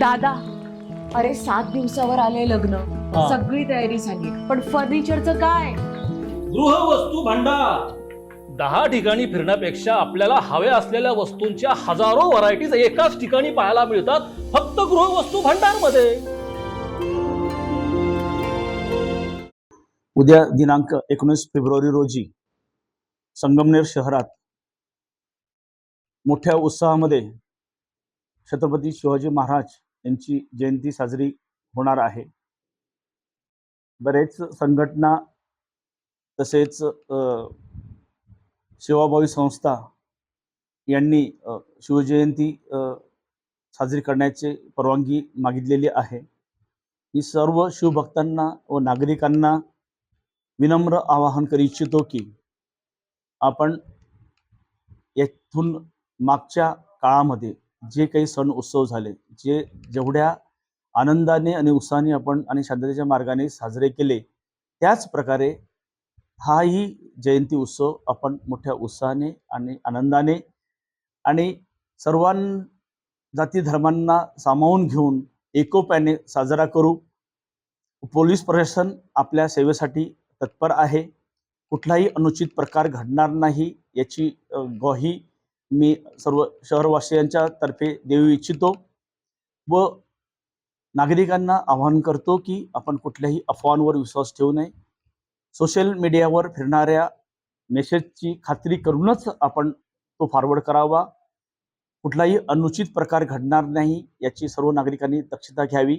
दादा अरे सात दिवसावर आले लग्न. हा. सगळी तयारी झाली. पण फर्निचरचं काय? गृहवस्तू भांडार. दहा ठिकाणी फिरण्यापेक्षा आपल्याला हव्या असलेल्या वस्तूंच्या हजारो व्हरायटीज एकाच ठिकाणी पाहायला मिळतात फक्त गृहवस्तू भांडारमध्ये उद्या दिनांक एकोणीस फेब्रुवारी रोजी संगमनेर शहरात मोठ्या उत्साहामध्ये छत्रपती शिवाजी महाराज यांची जयंती साजरी होणार आहे. बरेच संघटना तसेच सेवाभावी संस्था यांनी शिवजयंती साजरी करण्याची परवानगी मागितलेली आहे. मी सर्व शिवभक्तांना व नागरिकांना विनम्र आवाहन करू इच्छितो की आपण येथून मागच्या काळामध्ये जे काही सण उत्सव झाले जे जेवढ्या आनंदाने आणि उत्साहाने आपण आणि शांततेच्या मार्गाने साजरे केले त्याच प्रकारे हाही जयंती उत्सव आपण मोठ्या उत्साहाने आणि आनंदाने आणि सर्वां जाती धर्मांना सामावून घेऊन एकोप्याने साजरा करू. पोलीस प्रशासन आपल्या सेवेसाठी तत्पर आहे. कुठलाही अनुचित प्रकार घडणार नाही याची ग्वाही मी सर्व शहरवासियांच्या तर्फे देऊ इच्छितो व नागरिकांना आवाहन करतो की आपण कुठल्याही अफवांवर विश्वास ठेवू नये. सोशल मीडियावर फिरणाऱ्या मेसेजची खात्री करूनच आपण तो फॉरवर्ड करावा. कुठलाही अनुचित प्रकार घडणार नाही याची सर्व नागरिकांनी दक्षता घ्यावी.